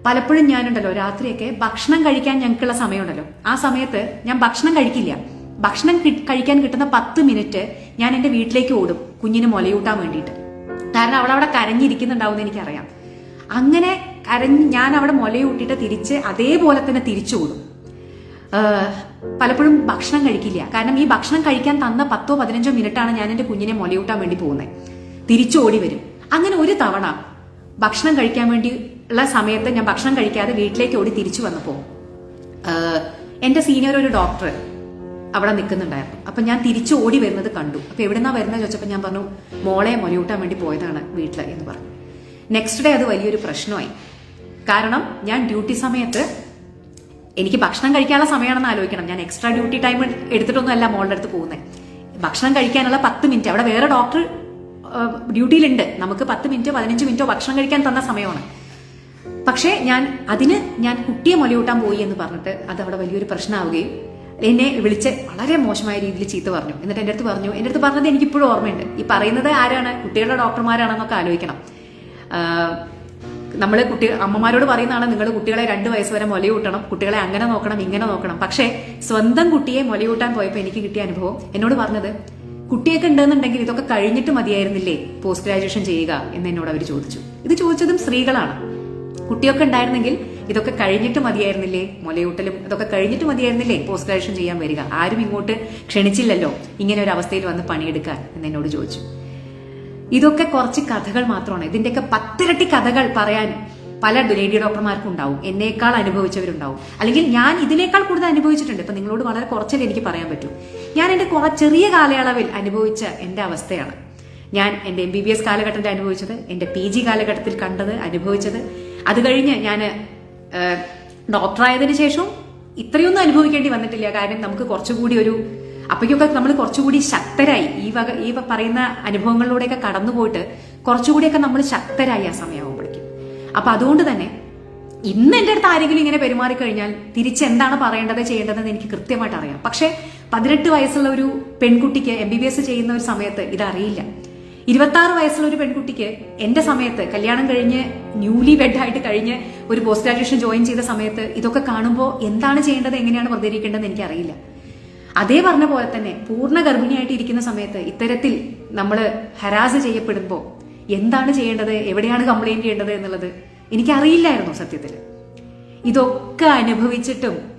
പലപ്പോഴും ഞാനുണ്ടല്ലോ രാത്രിയൊക്കെ ഭക്ഷണം കഴിക്കാൻ ഞങ്ങൾക്കുള്ള സമയമുണ്ടല്ലോ. ആ സമയത്ത് ഞാൻ ഭക്ഷണം കഴിക്കില്ല. ഭക്ഷണം കഴിക്കാൻ കിട്ടുന്ന പത്ത് മിനിറ്റ് ഞാൻ എന്റെ വീട്ടിലേക്ക് ഓടും കുഞ്ഞിന് മുലയൂട്ടാൻ വേണ്ടിയിട്ട്. കാരണം അവളവിടെ കരഞ്ഞിരിക്കുന്നുണ്ടാവും എനിക്കറിയാം. അങ്ങനെ കരഞ്ഞ് ഞാൻ അവിടെ മുലയൂട്ടിയിട്ട് തിരിച്ച് അതേപോലെ തന്നെ തിരിച്ചു ഓടും. പലപ്പോഴും ഭക്ഷണം കഴിക്കില്ല. കാരണം ഈ ഭക്ഷണം കഴിക്കാൻ തന്ന പത്തോ പതിനഞ്ചോ മിനിറ്റാണ് ഞാൻ എന്റെ കുഞ്ഞിനെ മുലയൂട്ടാൻ വേണ്ടി പോകുന്നത് തിരിച്ചു ഓടി വരും. അങ്ങനെ ഒരു തവണ ഭക്ഷണം കഴിക്കാൻ വേണ്ടി ഉള്ള സമയത്ത് ഞാൻ ഭക്ഷണം കഴിക്കാതെ വീട്ടിലേക്ക് ഓടി തിരിച്ചു വന്നപ്പോൾ ആഹ് എന്റെ സീനിയർ ഒരു ഡോക്ടർ അവിടെ നിൽക്കുന്നുണ്ടായിരുന്നു. അപ്പൊ ഞാൻ തിരിച്ചു ഓടി വരുന്നത് കണ്ടു. അപ്പൊ എവിടെന്നാ വരുന്നത് ചോദിച്ചപ്പോൾ ഞാൻ പറഞ്ഞു മോളെ മുലയൂട്ടാൻ വേണ്ടി പോയതാണ് വീട്ടിൽ എന്ന് പറഞ്ഞു. നെക്സ്റ്റ് ഡേ അത് വലിയൊരു പ്രശ്നമായി. കാരണം ഞാൻ ഡ്യൂട്ടി സമയത്ത് എനിക്ക് ഭക്ഷണം കഴിക്കാനുള്ള സമയമാണെന്ന് ആലോചിക്കണം. ഞാൻ എക്സ്ട്രാ ഡ്യൂട്ടി ടൈം എടുത്തിട്ടൊന്നുമല്ല മോളുടെ അടുത്ത് പോകുന്നത് ഭക്ഷണം കഴിക്കാനുള്ള പത്ത് മിനിറ്റ് അവിടെ വേറെ ഡോക്ടർ ഡ്യൂട്ടിയിലുണ്ട് നമുക്ക് പത്ത് മിനിറ്റോ പതിനഞ്ച് മിനിറ്റോ ഭക്ഷണം കഴിക്കാൻ തന്ന സമയമാണ്. പക്ഷേ ഞാൻ അതിന് ഞാൻ കുട്ടിയെ മുലയൂട്ടാൻ പോയി എന്ന് പറഞ്ഞിട്ട് അത് അവിടെ വലിയൊരു പ്രശ്നമാവുകയും എന്നെ വിളിച്ച് വളരെ മോശമായ രീതിയിൽ ചീത്ത പറഞ്ഞു. എന്നിട്ട് എന്റെ അടുത്ത് പറഞ്ഞു എന്റെ അടുത്ത് പറഞ്ഞത് എനിക്കിപ്പോഴും ഓർമ്മയുണ്ട്. ഈ പറയുന്നത് ആരാണ്? കുട്ടികളുടെ ഡോക്ടർമാരാണെന്നൊക്കെ ആലോചിക്കണം. നമ്മൾ കുട്ടി അമ്മമാരോട് പറയുന്നതാണ് നിങ്ങൾ കുട്ടികളെ രണ്ട് വയസ്സ് വരെ മുലയൂട്ടണം കുട്ടികളെ അങ്ങനെ നോക്കണം ഇങ്ങനെ നോക്കണം. പക്ഷേ സ്വന്തം കുട്ടിയെ മുലയൂട്ടാൻ പോയപ്പോൾ എനിക്ക് കിട്ടിയ അനുഭവം എന്നോട് പറഞ്ഞത് കുട്ടിയൊക്കെ ഉണ്ടെന്നുണ്ടെങ്കിൽ ഇതൊക്കെ കഴിഞ്ഞിട്ട് മതിയായിരുന്നില്ലേ പോസ്റ്റ് ഗ്രാജുവേഷൻ ചെയ്യുക? എന്ന് എന്നോട് അവർ ചോദിച്ചു. ഇത് ചോദിച്ചതും സ്ത്രീകളാണ്. കുട്ടിയൊക്കെ ഉണ്ടായിരുന്നെങ്കിൽ ഇതൊക്കെ കഴിഞ്ഞിട്ട് മതിയായിരുന്നില്ലേ മുലയൂട്ടലും ഇതൊക്കെ കഴിഞ്ഞിട്ട് മതിയായിരുന്നില്ലേ പോസ്റ്റ് ഗ്രാജുവേഷൻ ചെയ്യാൻ വരിക? ആരും ഇങ്ങോട്ട് ക്ഷണിച്ചില്ലല്ലോ ഇങ്ങനെ ഒരു അവസ്ഥയിൽ വന്ന് പണിയെടുക്കാൻ എന്ന് എന്നോട് ചോദിച്ചു. ഇതൊക്കെ കുറച്ച് കഥകൾ മാത്രമാണ്. ഇതിന്റെയൊക്കെ പത്തിരട്ടി കഥകൾ പറയാൻ പല ലേഡി ഡോക്ടർമാർക്കും ഉണ്ടാവും. എന്നേക്കാൾ അനുഭവിച്ചവരുണ്ടാവും. അല്ലെങ്കിൽ ഞാൻ ഇതിനേക്കാൾ കൂടുതൽ അനുഭവിച്ചിട്ടുണ്ട്. ഇപ്പൊ നിങ്ങളോട് വളരെ കുറച്ചല്ലേ എനിക്ക് പറയാൻ പറ്റൂ. ഞാൻ എന്റെ കുറ ചെറിയ കാലയളവിൽ അനുഭവിച്ച എന്റെ അവസ്ഥയാണ്. ഞാൻ എന്റെ എം ബി ബി എസ് കാലഘട്ടത്തിൽ അനുഭവിച്ചത് എന്റെ പി ജി കാലഘട്ടത്തിൽ കണ്ടത് അനുഭവിച്ചത്. അത് കഴിഞ്ഞ് ഞാൻ ഡോക്ടറായതിനു ശേഷവും ഇത്രയൊന്നും അനുഭവിക്കേണ്ടി വന്നിട്ടില്ല. കാരണം നമുക്ക് കുറച്ചുകൂടി ഒരു അപ്പോഴൊക്കെ നമ്മൾ കുറച്ചുകൂടി ശക്തരായി. ഈ വക ഈ പറയുന്ന അനുഭവങ്ങളിലൂടെയൊക്കെ കടന്നുപോയിട്ട് കുറച്ചുകൂടിയൊക്കെ നമ്മൾ ശക്തരായി ആ സമയമാകുമ്പോഴേക്കും അപ്പൊ അതുകൊണ്ട് തന്നെ ഇന്ന് എന്റെ അടുത്ത് ആരെങ്കിലും ഇങ്ങനെ പെരുമാറിക്കഴിഞ്ഞാൽ തിരിച്ച് എന്താണ് പറയേണ്ടത് ചെയ്യേണ്ടതെന്ന് എനിക്ക് കൃത്യമായിട്ട് അറിയാം. പക്ഷെ പതിനെട്ട് വയസ്സുള്ള ഒരു പെൺകുട്ടിക്ക് എം ബി ബി എസ് ചെയ്യുന്ന ഒരു സമയത്ത് ഇതറിയില്ല. ഇരുപത്തി ആറ് വയസ്സുള്ള ഒരു പെൺകുട്ടിക്ക് എന്റെ സമയത്ത് കല്യാണം കഴിഞ്ഞ് ന്യൂലി വെഡ് ആയിട്ട് കഴിഞ്ഞ് ഒരു പോസ്റ്റ് ഗ്രാജുവേഷൻ ജോയിൻ ചെയ്ത സമയത്ത് ഇതൊക്കെ കാണുമ്പോൾ എന്താണ് ചെയ്യേണ്ടത് എങ്ങനെയാണ് പ്രതികരിക്കേണ്ടതെന്ന് എനിക്കറിയില്ല. അതേ പറഞ്ഞ പോലെ തന്നെ പൂർണ ഗർഭിണിയായിട്ട് ഇരിക്കുന്ന സമയത്ത് ഇത്തരത്തിൽ നമ്മൾ ഹരാസ് ചെയ്യപ്പെടുമ്പോൾ എന്താണ് ചെയ്യേണ്ടത്? എവിടെയാണ് കംപ്ലൈന്റ് ചെയ്യേണ്ടത് എന്നുള്ളത് എനിക്കറിയില്ലായിരുന്നു സത്യത്തിൽ ഇതൊക്കെ അനുഭവിച്ചിട്ടും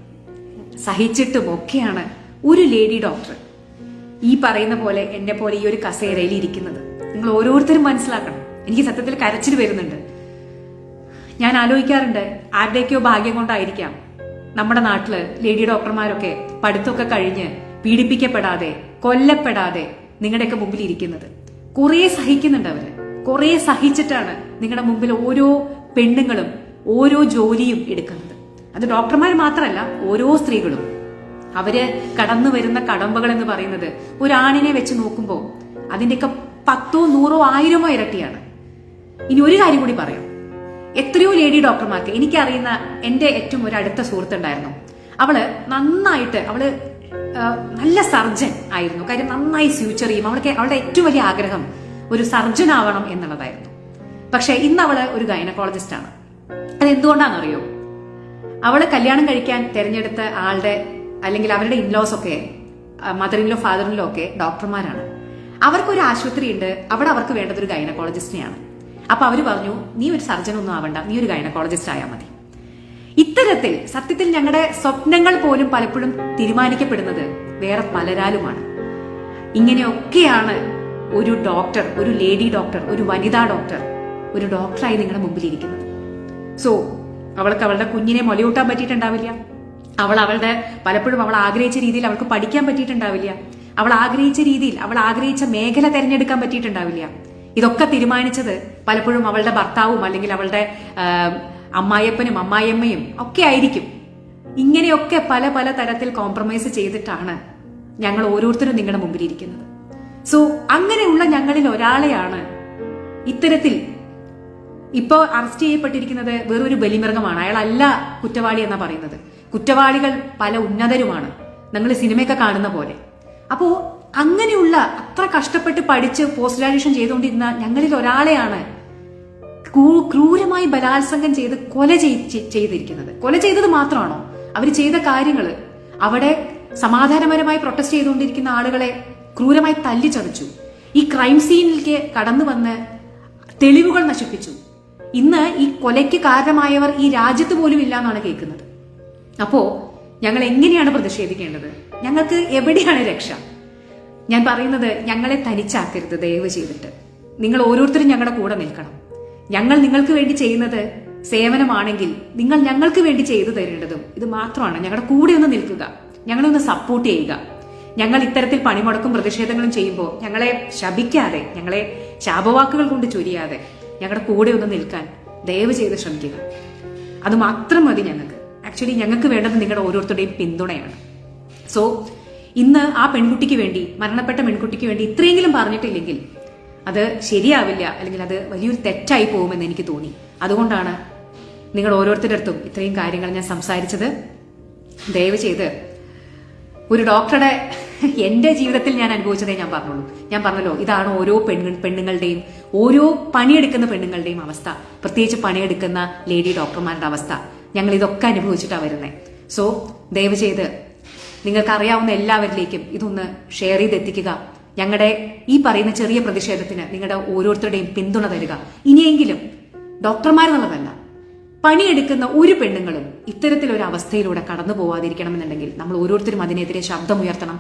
സഹിച്ചിട്ടും ഒക്കെയാണ് ഒരു ലേഡി ഡോക്ടർ ഈ പറയുന്ന പോലെ എന്നെ പോലെ ഈ ഒരു കസേരയിൽ ഇരിക്കുന്നത്. നിങ്ങൾ ഓരോരുത്തരും മനസ്സിലാക്കണം. എനിക്ക് സത്യത്തിൽ കരച്ചിൽ വരുന്നുണ്ട്. ഞാൻ ആലോചിക്കാറുണ്ട് ആരുടെയൊക്കെയോ ഭാഗ്യം കൊണ്ടായിരിക്കാം. നമ്മുടെ നാട്ടിൽ ലേഡി ഡോക്ടർമാരൊക്കെ പഠിത്തമൊക്കെ കഴിഞ്ഞ് പീഡിപ്പിക്കപ്പെടാതെ കൊല്ലപ്പെടാതെ നിങ്ങളുടെയൊക്കെ മുമ്പിൽ ഇരിക്കുന്നത്. കുറേ സഹിക്കുന്നുണ്ട് അവർ. കുറേ സഹിച്ചിട്ടാണ് നിങ്ങളുടെ മുമ്പിൽ ഓരോ പെണ്ണുങ്ങളും ഓരോ ജോലിയും എടുക്കുന്നത്. അത് ഡോക്ടർമാർ മാത്രമല്ല ഓരോ സ്ത്രീകളും. അവർ കടന്നു വരുന്ന കടമ്പകൾ എന്ന് പറയുന്നത് ഒരാണിനെ വെച്ച് നോക്കുമ്പോൾ അതിന്റെയൊക്കെ പത്തോ നൂറോ ആയിരമോ ഇരട്ടിയാണ്. ഇനി ഒരു കാര്യം കൂടി പറയാം. എത്രയോ ലേഡി ഡോക്ടർമാർക്ക് എനിക്കറിയുന്ന എന്റെ ഏറ്റവും ഒരു അടുത്ത സുഹൃത്തുണ്ടായിരുന്നു. അവൾ നന്നായിട്ട് അവൾ നല്ല സർജൻ ആയിരുന്നു. കാര്യം നന്നായി ഫ്യൂച്ചർ ചെയ്യും. അവൾക്ക് അവളുടെ ഏറ്റവും വലിയ ആഗ്രഹം ഒരു സർജൻ ആവണം എന്നുള്ളതായിരുന്നു. പക്ഷെ ഇന്ന് അവൾ ഒരു ഗൈനക്കോളജിസ്റ്റ് ആണ്. അത് എന്തുകൊണ്ടാണെന്നറിയോ അവൾ കല്യാണം കഴിക്കാൻ തിരഞ്ഞെടുത്ത ആളുടെ അല്ലെങ്കിൽ അവരുടെ ഇൻലോസ് ഒക്കെ മദറിനിലോ ഫാദറിനിലോ ഒക്കെ ഡോക്ടർമാരാണ്. അവർക്കൊരു ആശുപത്രി ഉണ്ട് അവിടെ അവർക്ക് വേണ്ടത് ഒരു ഗൈനക്കോളജിസ്റ്റിനെയാണ്. അപ്പൊ അവർ പറഞ്ഞു നീ ഒരു സർജൻ ഒന്നും ആവണ്ട. നീ ഒരു ഗൈനക്കോളജിസ്റ്റ് ആയാൽ മതി. ഇത്തരത്തിൽ സത്യത്തിൽ ഞങ്ങളുടെ സ്വപ്നങ്ങൾ പോലും പലപ്പോഴും തീരുമാനിക്കപ്പെടുന്നത് വേറെ പലരാലുമാണ്. ഇങ്ങനെയൊക്കെയാണ് ഒരു ഡോക്ടർ ഒരു ലേഡി ഡോക്ടർ ഒരു വനിതാ ഡോക്ടർ ഒരു ഡോക്ടറായി നിങ്ങളുടെ മുമ്പിൽ ഇരിക്കുന്നത്. സോ അവൾക്ക് അവളുടെ കുഞ്ഞിനെ മുലയൂട്ടാൻ പറ്റിയിട്ടുണ്ടാവില്ല. അവൾ അവളുടെ പലപ്പോഴും അവൾ ആഗ്രഹിച്ച രീതിയിൽ അവൾക്ക് പഠിക്കാൻ പറ്റിയിട്ടുണ്ടാവില്ല. അവൾ ആഗ്രഹിച്ച രീതിയിൽ അവൾ ആഗ്രഹിച്ച മേഖല തിരഞ്ഞെടുക്കാൻ പറ്റിയിട്ടുണ്ടാവില്ല. ഇതൊക്കെ തീരുമാനിച്ചത് പലപ്പോഴും അവളുടെ ഭർത്താവും അല്ലെങ്കിൽ അവളുടെ അമ്മായപ്പനും അമ്മായിയമ്മയും ഒക്കെ ആയിരിക്കും. ഇങ്ങനെയൊക്കെ പല പല തരത്തിൽ കോംപ്രമൈസ് ചെയ്തിട്ടാണ് ഞങ്ങൾ ഓരോരുത്തരും നിങ്ങളുടെ മുമ്പിലിരിക്കുന്നത്. സോ അങ്ങനെയുള്ള ഞങ്ങളിൽ ഒരാളെയാണ് ഇത്തരത്തിൽ ഇപ്പോൾ അറസ്റ്റ് ചെയ്യപ്പെട്ടിരിക്കുന്നത് വേറൊരു ബലിമൃഗമാണ്. അയാളല്ല കുറ്റവാളി എന്നാ പറയുന്നത്. കുറ്റവാളികൾ പല ഉന്നതരുമാണ്. നിങ്ങൾ സിനിമയൊക്കെ കാണുന്ന പോലെ. അപ്പോ അങ്ങനെയുള്ള അത്ര കഷ്ടപ്പെട്ട് പഠിച്ച് പോസ്റ്റ് ഗ്രാജുവേഷൻ ചെയ്തുകൊണ്ടിരുന്ന ഞങ്ങളിൽ ഒരാളെയാണ് ക്രൂരമായി ബലാത്സംഗം ചെയ്ത് കൊല ചെയ്- ചെയ്- ചെയ്തിരിക്കുന്നത്. കൊല ചെയ്തത് മാത്രമാണോ? അവർ ചെയ്ത കാര്യങ്ങൾ അവിടെ സമാധാനപരമായി പ്രൊട്ടസ്റ്റ് ചെയ്തുകൊണ്ടിരിക്കുന്ന ആളുകളെ ക്രൂരമായി തല്ലിച്ചതച്ചു. ഈ ക്രൈം സീനിലേക്ക് കടന്നു വന്ന് തെളിവുകൾ നശിപ്പിച്ചു. ഇന്ന് ഈ കൊലയ്ക്ക് കാരണമായവർ ഈ രാജ്യത്ത് പോലും ഇല്ല എന്നാണ് കേൾക്കുന്നത്. അപ്പോ ഞങ്ങൾ എങ്ങനെയാണ് പ്രതിഷേധിക്കേണ്ടത്? ഞങ്ങൾക്ക് എവിടെയാണ് രക്ഷ? ഞാൻ പറയുന്നത് ഞങ്ങളെ തനിച്ചാക്കരുത് ദയവ് ചെയ്തിട്ട്. നിങ്ങൾ ഓരോരുത്തരും ഞങ്ങളുടെ കൂടെ നിൽക്കണം. ഞങ്ങൾ നിങ്ങൾക്ക് വേണ്ടി ചെയ്യുന്നത് സേവനമാണെങ്കിൽ നിങ്ങൾ ഞങ്ങൾക്ക് വേണ്ടി ചെയ്തു തരേണ്ടതും ഇത് മാത്രമാണ്. ഞങ്ങളുടെ കൂടെ ഒന്ന് നിൽക്കുക. ഞങ്ങളെ ഒന്ന് സപ്പോർട്ട് ചെയ്യുക. ഞങ്ങൾ ഇത്തരത്തിൽ പണിമുടക്കും പ്രതിഷേധങ്ങളും ചെയ്യുമ്പോൾ ഞങ്ങളെ ശപിക്കാതെ ഞങ്ങളെ ശാപവാക്കുകൾ കൊണ്ട് ചൊരിയാതെ ഞങ്ങളുടെ കൂടെ ഒന്ന് നിൽക്കാൻ ദയവ് ചെയ്ത് ശ്രമിക്കുക. അത് മാത്രം മതി ഞങ്ങൾക്ക്. ആക്ച്വലി ഞങ്ങൾക്ക് വേണ്ടത് നിങ്ങളുടെ ഓരോരുത്തരുടെയും പിന്തുണയാണ്. സോ ഇന്ന് ആ പെൺകുട്ടിക്ക് വേണ്ടി മരണപ്പെട്ട പെൺകുട്ടിക്ക് വേണ്ടി ഇത്രയെങ്കിലും പറഞ്ഞിട്ടില്ലെങ്കിൽ അത് ശരിയാവില്ല അല്ലെങ്കിൽ അത് വലിയൊരു തെറ്റായി പോകുമെന്ന് എനിക്ക് തോന്നി. അതുകൊണ്ടാണ് നിങ്ങൾ ഓരോരുത്തരുടെ അടുത്തും ഇത്രയും കാര്യങ്ങൾ ഞാൻ സംസാരിച്ചത്. ദയവ് ചെയ്ത് ഒരു ഡോക്ടറുടെ എന്റെ ജീവിതത്തിൽ ഞാൻ അനുഭവിച്ചതേ ഞാൻ പറഞ്ഞുള്ളൂ ഞാൻ പറഞ്ഞല്ലോ ഇതാണ് ഓരോ പെണ്ണു പെണ്ണുങ്ങളുടെയും ഓരോ പണിയെടുക്കുന്ന പെണ്ണുങ്ങളുടെയും അവസ്ഥ. പ്രത്യേകിച്ച് പണിയെടുക്കുന്ന ലേഡി ഡോക്ടർമാരുടെ അവസ്ഥ. ഞങ്ങൾ ഇതൊക്കെ അനുഭവിച്ചിട്ടാണ് വരുന്നത് സോ ദയവ് ചെയ്ത് നിങ്ങൾക്ക് അറിയാവുന്ന എല്ലാവരിലേക്കും ഇതൊന്ന് ഷെയർ ചെയ്തെത്തിക്കുക. ഞങ്ങളുടെ ഈ പറയുന്ന ചെറിയ പ്രതിഷേധത്തിന് നിങ്ങളുടെ ഓരോരുത്തരുടെയും പിന്തുണ തരിക. ഇനിയെങ്കിലും ഡോക്ടർമാരെന്നുള്ളതല്ല പണിയെടുക്കുന്ന ഒരു പെണ്ണുങ്ങളും ഇത്തരത്തിലൊരു അവസ്ഥയിലൂടെ കടന്നു പോവാതിരിക്കണമെന്നുണ്ടെങ്കിൽ നമ്മൾ ഓരോരുത്തരും അതിനെതിരെ ശബ്ദമുയർത്തണം.